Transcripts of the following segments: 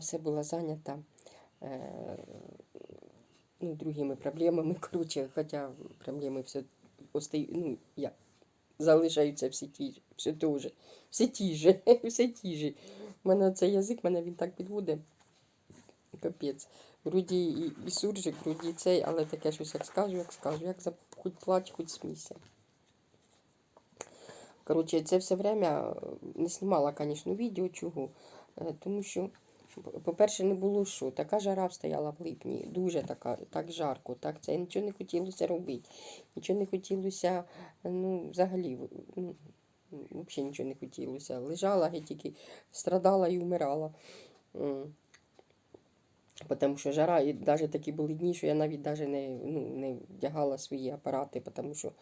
все була зайнята е, ну, другими проблемами. Коротше, хоча проблеми все остаю, ну, я, залишаються всі ті ж, все те ж, всі ті ж, всі ті ж. У мене цей язик, мене він так підводить. Капець. Вроді і, і суржик, вроді цей, але таке щось як скажу, як скажу, як за хоч плач, хоч смійся. Коротше, це все время е, не знімала, звісно, відео чого. Е, Тому що, по-перше, не було що. Така жара стояла в липні. Дуже така, так жарко. Так, це нічого не хотілося робити. Нічого не хотілося, ну, взагалі, ну, взагалі нічого не хотілося. Лежала, я тільки страдала і вмирала. Тому що жара, і навіть такі були дні, що я навіть даже не, ну, не вдягала свої апарати, тому що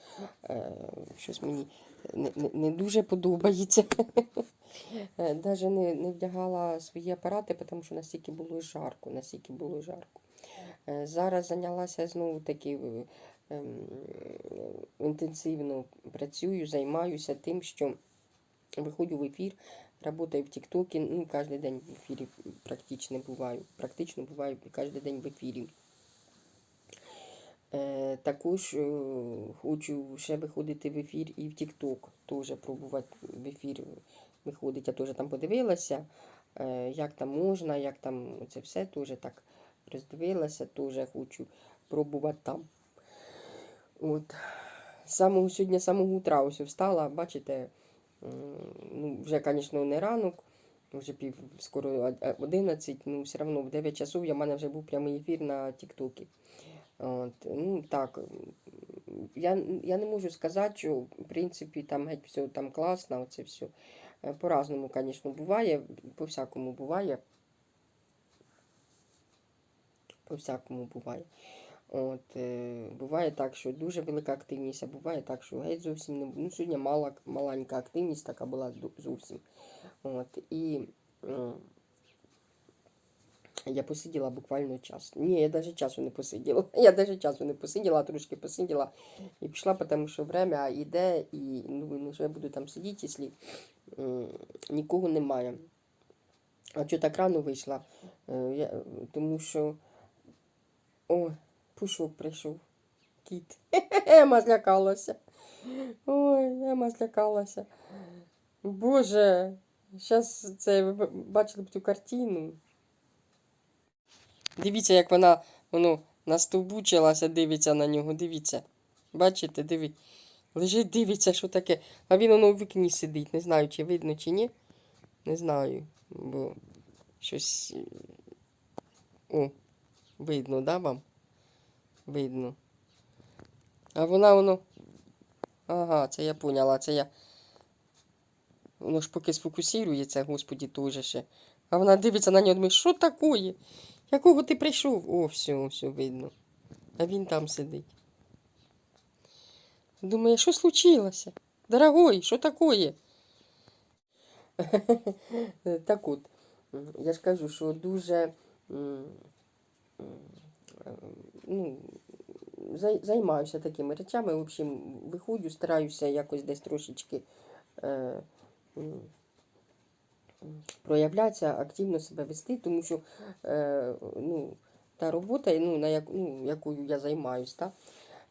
е, щось мені не, не, не дуже подобається. Е, Даже не, не вдягала свої апарати, тому що настільки було жарко, настільки було жарко. Е, Зараз зайнялася знову таки е, ем, інтенсивно працюю, займаюся тим, що виходжу в ефір, працюю в Тіктокі, ну, кожен день в ефірі практично буваю. Практично буваю кожен день в ефірі. Е, також е, хочу ще виходити в ефір і в Тікток. Теж пробувати в ефір виходить. Я теж там подивилася, е, як там можна, як там це все теж так роздивилася, теж хочу пробувати там. От. Самого сьогодні, самого утра ось встала, бачите, ну, вже, звісно, не ранок, вже пів скоро 11, ну все одно в 9 часов я, в мене вже був прямий ефір на Тіктокі. От, ну так, я, я не можу сказати, що в принципі там геть все там класно, оце все. По-разному, звісно, буває, по-всякому буває. По-всякому буває. От, е, буває так, що дуже велика активність, а буває так, що геть зовсім не ну, сьогодні мала, маленька активність така була зовсім. От, і м, я посиділа буквально час. Ні, я навіть часу не посиділа. Я навіть часу не посиділа, трошки посиділа і пішла, тому що время йде, і ну, що я буду там сидіти, якщо м, нікого немає. А чого так рано вийшла? Е, Я, тому що. О, пушок прийшов. Кіт. Ема злякалася. Ой, Ема злякалася. Боже, зараз це ви бачили б цю картину. Дивіться, як вона воно настовбучилася, дивиться на нього. Дивіться. Бачите, диві. Лежить, дивиться, що таке. А він воно у вікні сидить. Не знаю, чи видно, чи ні. Не знаю. Бо щось. е, О, видно, да, вам? Видно. А вона воно. Ага, це я поняла, це я. Воно ж поки сфокусується, господі, теж ще. А вона дивиться на нього, думає, що такое? Якого ти прийшов? О, все, все видно. А він там сидить. Думає, що случилося? Дорогой, що такое? так от, я ж кажу, що дуже ну, займаюся такими речами. В общем, виходжу, стараюся якось десь трошечки е, м, проявлятися, активно себе вести, тому що е, ну, та робота, ну, на як, ну, якою я займаюся,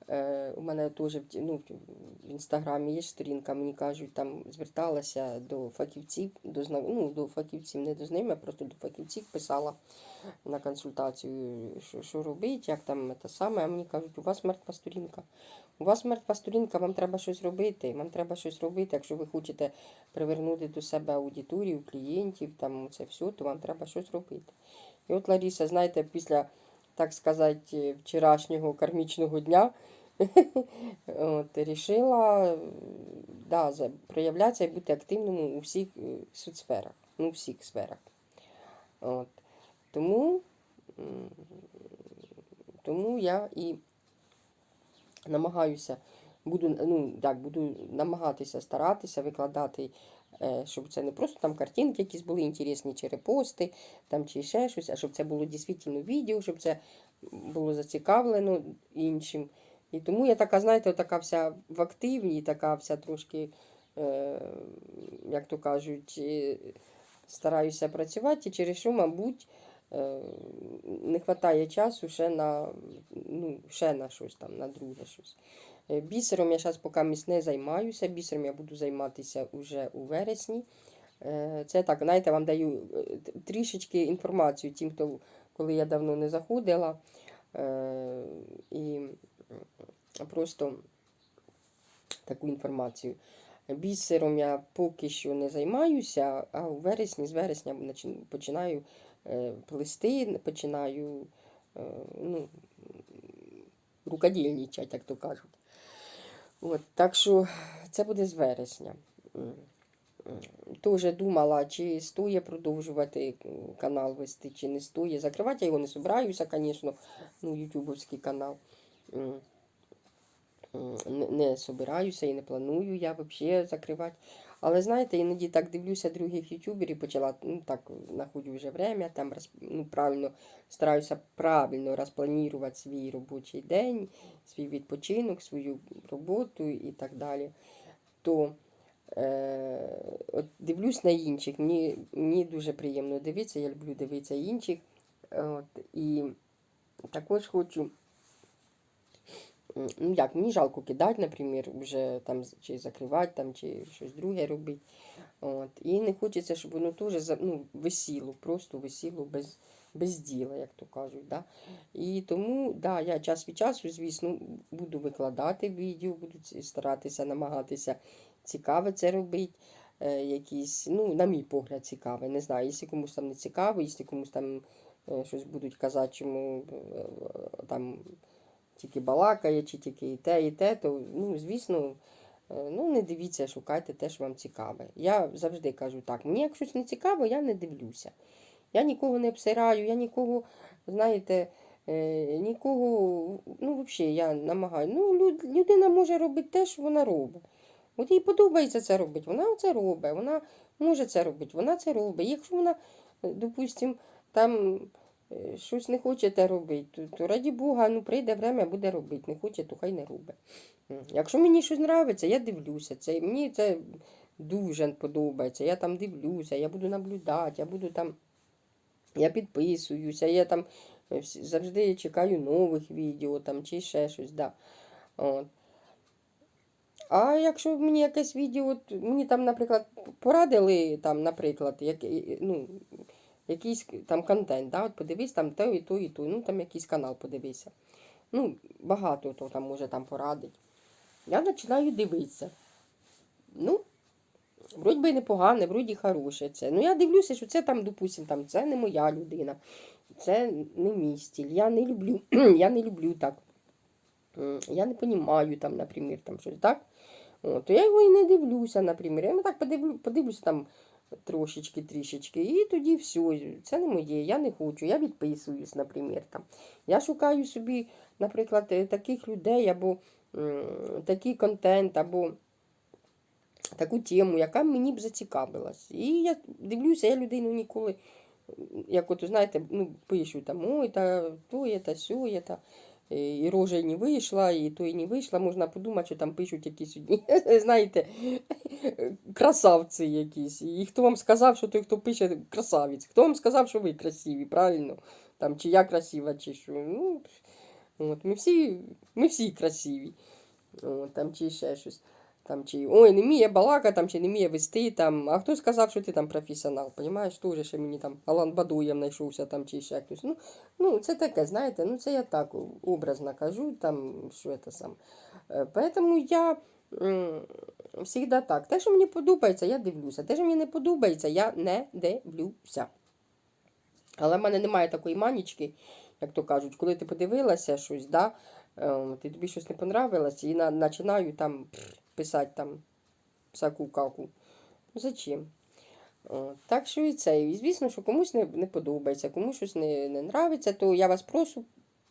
е, у мене теж ну, в інстаграмі є сторінка, мені кажуть, там зверталася до фахівців, до, зна- ну, до фахівців, не до знайомих, а просто до фахівців писала на консультацію, що, що робити, як там те саме. А мені кажуть, у вас мертва сторінка. У вас мертва сторінка, вам треба щось робити. Вам треба щось робити. Якщо ви хочете привернути до себе аудиторію, клієнтів, там це все, то вам треба щось робити. І от Ларіса, знаєте, після, так сказати, вчорашнього кармічного дня. От, рішила да, проявлятися і бути активним у всіх е, соцсферах, ну, у всіх сферах. От. Тому, тому я і намагаюся, буду, ну, так, буду намагатися старатися викладати, е, щоб це не просто там картинки якісь були інтересні, чи репости, там, чи ще щось, а щоб це було дійсно відео, щоб це було зацікавлено іншим. І тому я така, знаєте, така вся в активній, така вся трошки е, як то кажуть, е, стараюся працювати, і через що, мабуть, е, не вистачає часу ще на, ну, ще на щось там, на друге щось. Е, Бісером я зараз поки не займаюся. Бісером я буду займатися уже у вересні. Е, Це так, знаєте, вам даю трішечки інформацію тим, хто коли я давно не заходила. І просто таку інформацію. Бісером я поки що не займаюся, а у вересні, з вересня починаю е, плести, починаю е, ну, рукодільничати, як то кажуть. От, так що це буде з вересня. Тоже думала, чи стоїть продовжувати канал вести, чи не стоїть. Закривати я його не собираюся, звісно, ну, ютубовський канал. Не, собираюся і не планую я взагалі закривати. Але знаєте, іноді так дивлюся других ютуберів, почала, ну так, знаходжу вже время, там ну, правильно стараюся правильно розпланувати свій робочий день, свій відпочинок, свою роботу і так далі. То е, от дивлюсь на інших. Мені, мені дуже приємно дивитися, я люблю дивитися інших. От, і також хочу. Ну як, мені жалко кидати, наприклад, вже там чи закривати, там, чи щось друге робити. От. І не хочеться, щоб воно теж ну, висіло, просто висіло без, без діла, як то кажуть. Да? І тому, да, я час від часу, звісно, буду викладати відео, буду старатися, намагатися цікаве це робити. Е, якісь, ну, на мій погляд, цікаве. Не знаю, якщо комусь там не цікаво, якщо комусь там е, щось будуть казати, чому е, там тільки балакає, чи тільки і те, і те, то, ну, звісно, е, ну, не дивіться, шукайте те, що вам цікаве. Я завжди кажу так, мені як щось не цікаво, я не дивлюся. Я нікого не обсираю, я нікого, знаєте, е, нікого, ну, взагалі, я намагаю. Ну, людина може робити те, що вона робить. От їй подобається це робити, вона це робить, вона може це робити, вона це робить. Якщо вона, е, допустимо, там щось не хоче те робити, то, раді Бога, ну прийде время, буде робити. Не хоче, то хай не робить. Якщо мені щось подобається, я дивлюся. Це, мені це дуже подобається. Я там дивлюся, я буду наблюдати, я буду там. Я підписуюся, я там е, завжди чекаю нових відео там, чи ще щось. Да. От. А якщо мені якесь відео, мені там, наприклад, порадили, там, наприклад, як, ну, якийсь там контент, да, от подивись там то і то, і то, ну там якийсь канал подивися. Ну, багато хто там може там порадить. Я починаю дивитися. Ну, вроді би непогане, вроді хороше це. Ну я дивлюся, що це там, допустим, там, це не моя людина, це не мій стиль. Я не люблю, я не люблю так. Я не розумію там, наприклад, там щось так. О, то я його і не дивлюся, наприклад. Я так подивлю, подивлюся там трошечки, трішечки, і тоді все, це не моє, я не хочу, я відписуюсь, наприклад. Там. Я шукаю собі, наприклад, е, таких людей або такий контент, або таку тему, яка мені б зацікавилась. І я дивлюся, я людину ніколи, як от, знаєте, ну, пишу там, ой, та то є, та сьо є, та. І рожа не вийшла, і то і не вийшла. Можна подумати, що там пишуть якісь одні, знаєте, красавці якісь. І хто вам сказав, що той, хто пише, красавець? Хто вам сказав, що ви красиві, правильно? Там, чи я красива, чи що. Ну, от, ми, всі, ми всі красиві. От, там, чи ще щось. Там, чи, ой, не вміє балака, там, чи не вміє вести, там, а хто сказав, що ти там професіонал, понімаєш, теж ще мені там Алан Бадуєв знайшовся, там, чи ще хтось. Ну, ну, це таке, знаєте, ну, це я так образно кажу, там, що це сам. Е, Поэтому я завжди так. Те, що мені подобається, я дивлюся. Те, що мені не подобається, я не дивлюся. Але в мене немає такої манічки, як то кажуть, коли ти подивилася щось, да, е, ти тобі щось не понравилось, і на, починаю там писати там всяку каку. Зачем? О, так що і це. І звісно, що комусь не, не подобається, комусь щось не, не нравиться, то я вас прошу,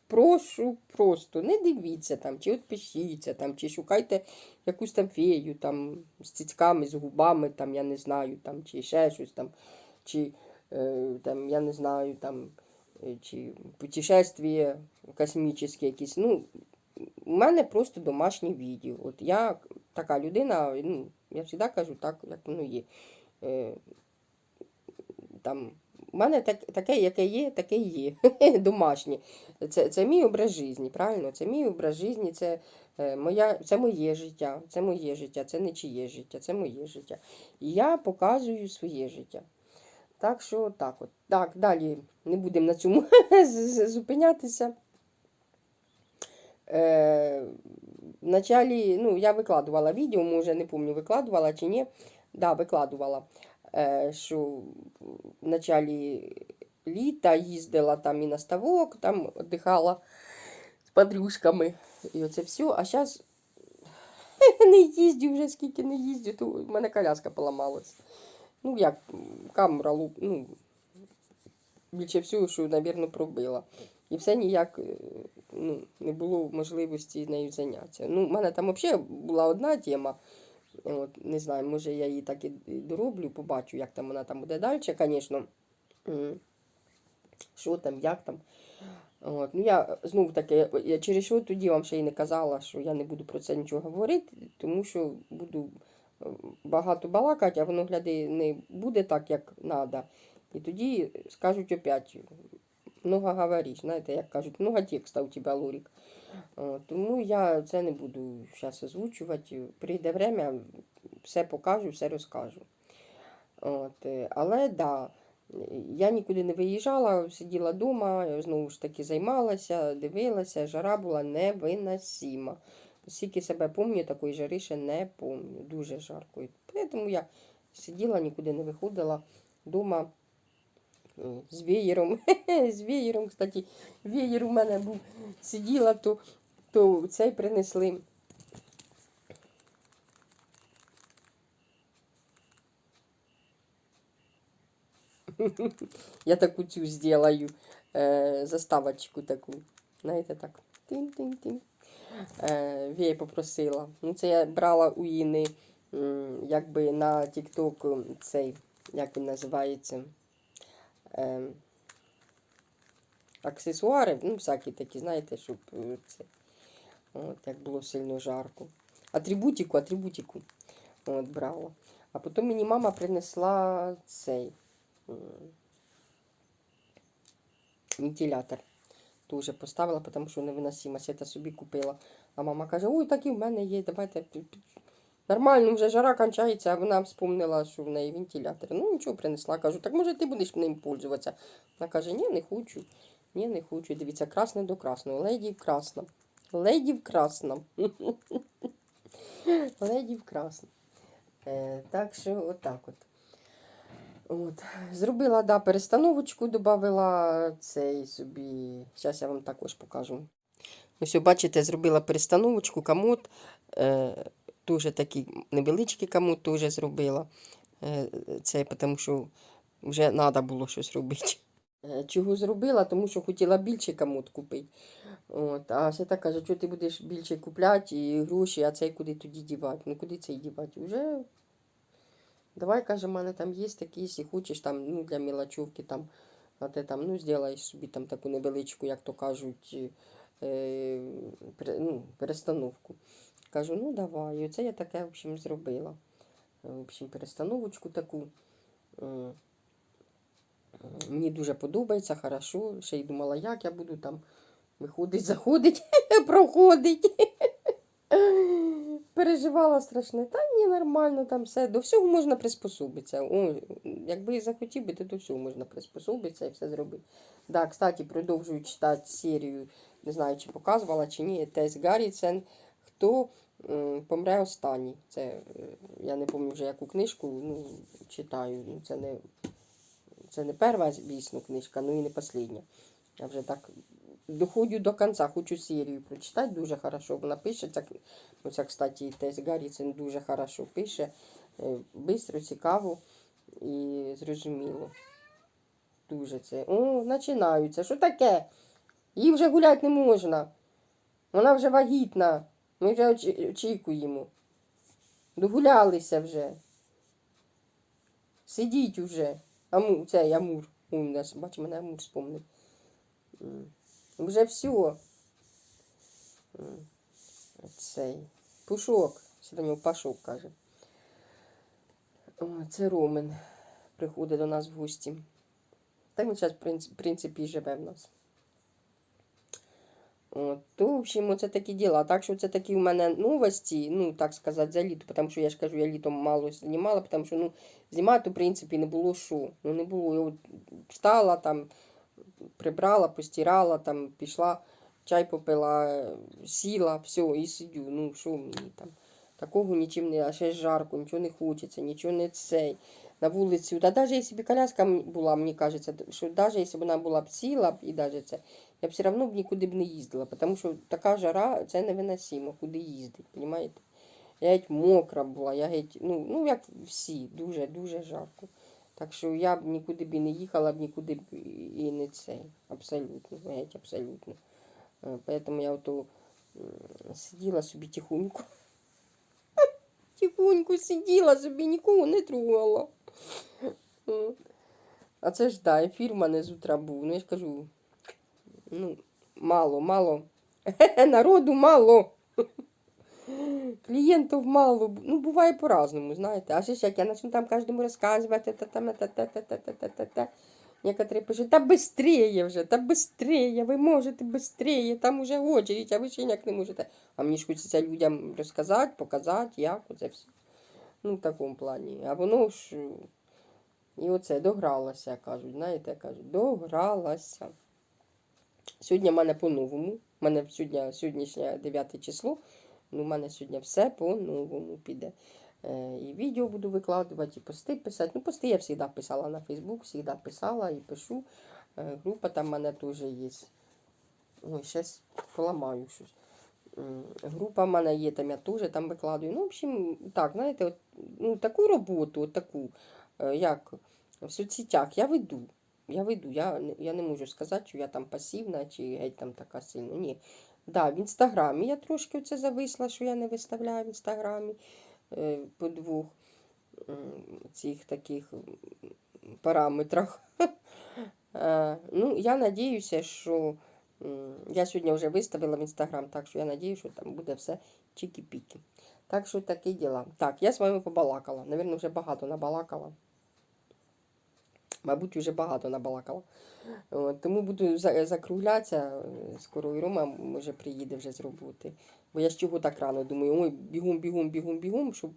прошу просто, не дивіться там, чи відпишіться там, чи шукайте якусь там фею там, з цицьками, з губами, там, я не знаю, там, чи ще щось там, чи е, там, я не знаю, там, е, чи путешествие космічне якісь. Ну, у мене просто домашнє відео. От я така людина, ну, я завжди кажу так, як воно є. Е, там, у мене так, таке, яке є, таке є. Домашнє. Це, це мій образ життя, правильно? Це мій образ життя, це, е, це моє життя, це моє життя, це не чиє життя, це моє життя. І я показую своє життя. Так що так от. Так, далі не будемо на цьому зупинятися. Е, в началі, ну, я викладувала відео, може не пам'ятаю, викладувала чи ні. Да, викладувала, е, що в началі літа їздила там і на ставок, там віддихала з подружками. І оце все. А зараз не їздю вже, скільки не їздю, то в мене коляска поламалась. Ну, як, камера, ну, більше всього, що, мабуть, пробила. І все ніяк е, ну, не було можливості нею зайнятися. Ну, в мене там взагалі була одна тема. От, не знаю, може я її так і дороблю, побачу, як там вона там буде далі, звісно. Що там, як там. От, ну я знов таки, я через що тоді вам ще й не казала, що я не буду про це нічого говорити, тому що буду е, багато балакати, а воно гляди не буде так, як треба. І тоді скажуть опять, много говориш, знаєте, як кажуть, много текста у тебе, Лурік. Тому я це не буду зараз озвучувати. Прийде время, все покажу, все розкажу. От, але да, я нікуди не виїжджала, сиділа вдома, знову ж таки займалася, дивилася, жара була невиносима. Скільки себе пам'ятаю, такої жари ще не пам'ятаю. Дуже жарко. Тому я сиділа, нікуди не виходила вдома з веєром. з веєром, кстати, веєр у мене був. Сиділа, то, то цей принесли. Я таку цю сделаю е, заставочку таку. Знаєте, так. Тин-тин-тин. Е, Вія попросила. Ну, це я брала у Іни якби на TikTok цей, як він називається. Е, аксесуари, ну, всякі такі, знаєте, щоб е, це. От, як було сильно жарко. Атрибутику, атрибутику. От, брала. А потім мені мама принесла цей вентилятор. Тоже поставила, тому що невиносимо. Свята собі купила. А мама каже, ой, так і в мене є, давайте. Нормально, вже жара кончається, а вона вспомнила, що в неї вентилятор. Ну, нічого принесла. Кажу, так може ти будеш ним пользуватися? Вона каже, ні, не хочу. Ні, не хочу. Дивіться, красне до красного. Леді в красному. Леді в красному. Леді в красному. Е, так що отак от. От. Зробила да, перестановочку, додала цей собі. Зараз я вам також покажу. Ось, бачите, зробила перестановочку, комод. Е, дуже такий невеличкий комод теж зробила. Е, це тому що вже треба було щось робити. Е, Чого зробила? Тому що хотіла більше комод купити. От, а Свята каже, що ти будеш більше купляти і гроші, а цей куди тоді дівати? Ну куди цей дівати? Уже давай, каже, в мене там є такі, якщо хочеш, там, ну, для мілочовки, там, а ти там, ну, зробиш собі там таку невеличку, як то кажуть, е, ну, перестановку. Кажу, ну давай. І оце я таке, в общем, зробила. Е, В общем, перестановочку таку. Мені дуже подобається, хорошо. Ще й думала, як я буду там виходить, заходить, проходить. Переживала страшне. Та ні, нормально там все. До всього можна приспособитися. О, якби і захотів би, то до всього можна приспособитися і все зробити. Да, кстати, продовжую читати серію, не знаю, чи показувала, чи ні, Тес Гарріцен. Хто помре останній. Це е, я не пам'ятаю вже яку книжку ну, читаю. Ну, це не це не перша, звісно, книжка, ну і не остання. Я вже так доходжу до кінця, хочу серію прочитати, дуже хорошо вона пише. Ця, оця, кстати, Тес Гарріцен дуже хорошо пише. Е, Бистро, цікаво і зрозуміло. Дуже це. О, починаються. Що таке? Їй вже гуляти не можна. Вона вже вагітна. Ми вже очікуємо. Догулялися вже. Сидіть уже. Аму, цей Амур. У нас, бач, мене Амур спомнив. Вже все. Цей. Пушок. Все до нього пашок, каже. Це Ромен приходить до нас в гості. Та він зараз, в принципі, живе в нас. От, то, в общем, це такі діла. Так що це такі у мене новості, ну, так сказати, за літо, тому що я ж кажу, я літом мало знімала, тому що ну, знімати, в принципі, не було що. Ну, не було. Я от встала, там, прибрала, постирала, там, пішла, чай попила, сіла, все, і сидю. Ну, що мені там. Такого нічим не, а ще жарко, нічого не хочеться, нічого не цей. На вулицю. Та навіть якщо б коляска була, мені кажеться, що навіть якщо б вона була б ціла, б і навіть це, я б все одно б нікуди б не їздила, тому що така жара це невиносимо, куди їздити, розумієте? Я геть мокра була, я геть, ну, ну як всі, дуже-дуже жарко. Так що я б нікуди б і не їхала б, нікуди б і- і не цей. Абсолютно, геть, абсолютно. Е, Поэтому я ото сиділа собі тихонько. Тихонько сиділа собі, нікого не трогала. А це ж да, ефір в мене з утра був. Ну я ж кажу, ну, мало, мало. Народу мало. Клієнтів мало. Ну, буває по-разному, знаєте. А ще ж як я почну там кожному розказувати, та Некоторі пишуть, та быстрее вже, та быстрее, ви можете швидше, там вже очередь, а ви ще ніяк не можете. А мені ж хочеться людям розказати, показати, як це все. Ну, в такому плані. А воно ж. І оце догралася, кажуть. Знаєте, кажуть, догралася. Сьогодні в мене по-новому. У мене сьогодні, сьогоднішнє 9 число. Ну, у мене сьогодні все по-новому піде. Е, І відео буду викладувати, і пости писати. Ну, пости я завжди писала на Фейсбук, завжди писала і пишу. Е, Група там в мене теж є. Ой, зараз поламаю щось. Група в мене є, там я теж там викладаю. Ну, в общем, так, знаєте, от, ну, таку роботу, от таку, е, як в соцсетях я веду. Я веду. Я, я не можу сказати, що я там пасивна чи геть там така сильна. Ні. Да, в інстаграмі я трошки оце зависла, що я не виставляю в інстаграмі е, по двох цих таких параметрах. Е, Ну, я надіюся, що я сьогодні вже виставила в інстаграм, так що я надію, що там буде все чікі-пікі. Так що такі діла. Так, я з вами побалакала. Навірно, вже багато набалакала. Мабуть, вже багато набалакала. Тому буду закруглятися. Скоро і Рома може приїде вже з роботи. Бо я з чого так рано думаю, ой, бігом, бігом, бігом, бігом, щоб,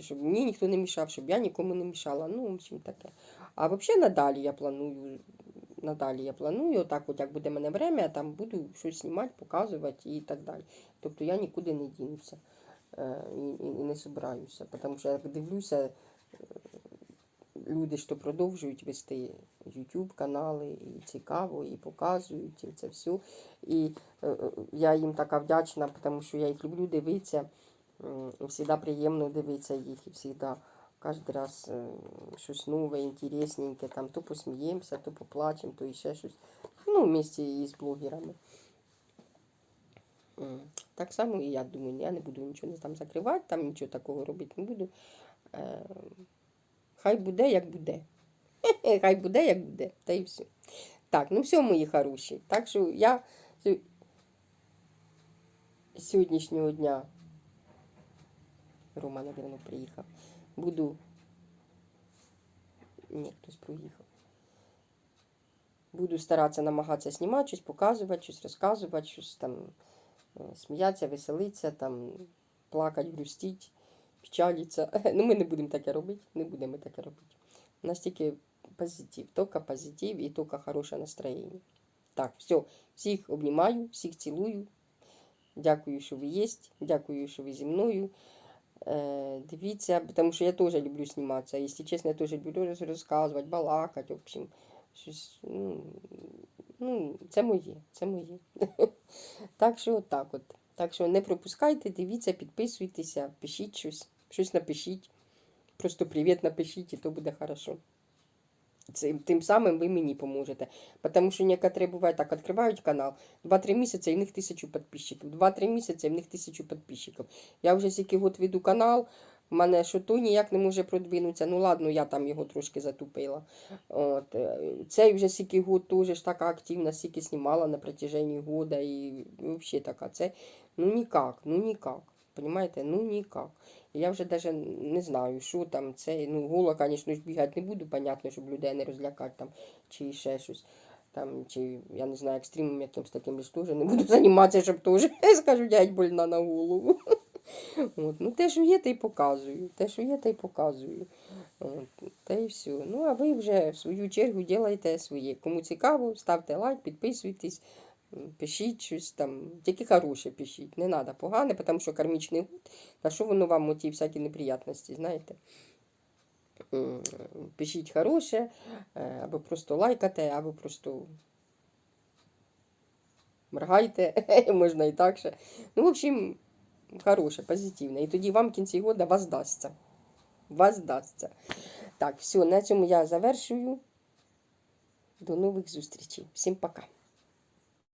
щоб мені ніхто не мішав, щоб я нікому не мішала. Ну, в общем, таке. А взагалі надалі я планую. Надалі я планую, отак, от як буде мене время, я там буду щось знімати, показувати і так далі. Тобто я нікуди не дінуся е, і, і, не собираюся. Тому що як дивлюся, люди, що продовжують вести YouTube канали, і цікаво, і показують, і це все. І е, е, я їм така вдячна, тому що я їх люблю дивитися. Завжди приємно дивитися їх, і завжди кожен раз щось нове, інтересненьке, там то посміємося, то поплачемо, то ще щось. Ну, в місті із блогерами. Так само і я думаю, я не буду нічого там закривати, там нічого такого робити не буду. Е, Хай буде, як буде. Хай буде, як буде. Та і все. Так, ну все, мої хороші. Так що я з сьогоднішнього дня. Рома, напевно, приїхав. Буду. Ні, хтось проїхав. Буду старатися намагатися знімати, щось показувати, щось розказувати, щось там е, сміятися, веселитися, там, плакати, грустити, печалитися. Ну, ми не будемо таке робити, не будемо таке робити. У нас тільки позитив, тільки позитив і тільки хороше настроєння. Так, все, всіх обнімаю, всіх цілую. Дякую, що ви є. Дякую, що ви зі мною. Е, дивіться, тому що я теж люблю зніматися. Якщо чесно, я теж люблю розказувати, балакати, в общем, щось, ну, ну, це моє, це моє. так що так от. Так що не пропускайте, дивіться, підписуйтеся, пишіть щось, щось напишіть. Просто привіт напишіть, і то буде хорошо. Цим, тим самим ви мені поможете. Тому що некоторі бувають так, відкривають канал, 2-3 місяці і в них тисячу підписчиків, 2-3 місяці і в них тисячу підписчиків. Я вже скільки год веду канал, в мене що то ніяк не може продвинутися. Ну ладно, я там його трошки затупила. От. е, Цей вже скільки год теж така активна, скільки знімала на протяженні года і взагалі така. Це ну ніяк, ну ніяк. Понимаєте? Ну ніяк. Я вже навіть не знаю, що там це. Ну, голо, звісно ж, бігати не буду, понятно, щоб людей не розлякати там, чи ще щось. Там, чи, я не знаю, екстримом якимось таким ж теж не буду займатися, щоб теж, скажу, дядь больна на голову. От. Ну, те, що є, те й показую. Те, що є, те й показую. От. Та й все. Ну, а ви вже в свою чергу ділайте своє. Кому цікаво, ставте лайк, підписуйтесь, пишіть щось там. Тільки хороше пишіть. Не треба погане, тому що кармічний год, на що воно вам оті всякі неприятності, знаєте. Пишіть хороше, е, або просто лайкайте, або просто моргайте, можна і так ще. Ну, в общем, хороше, позитивне. І тоді вам в кінці года воздасться. Воздасться. Так, все, на цьому я завершую. До нових зустрічей. Всім пока.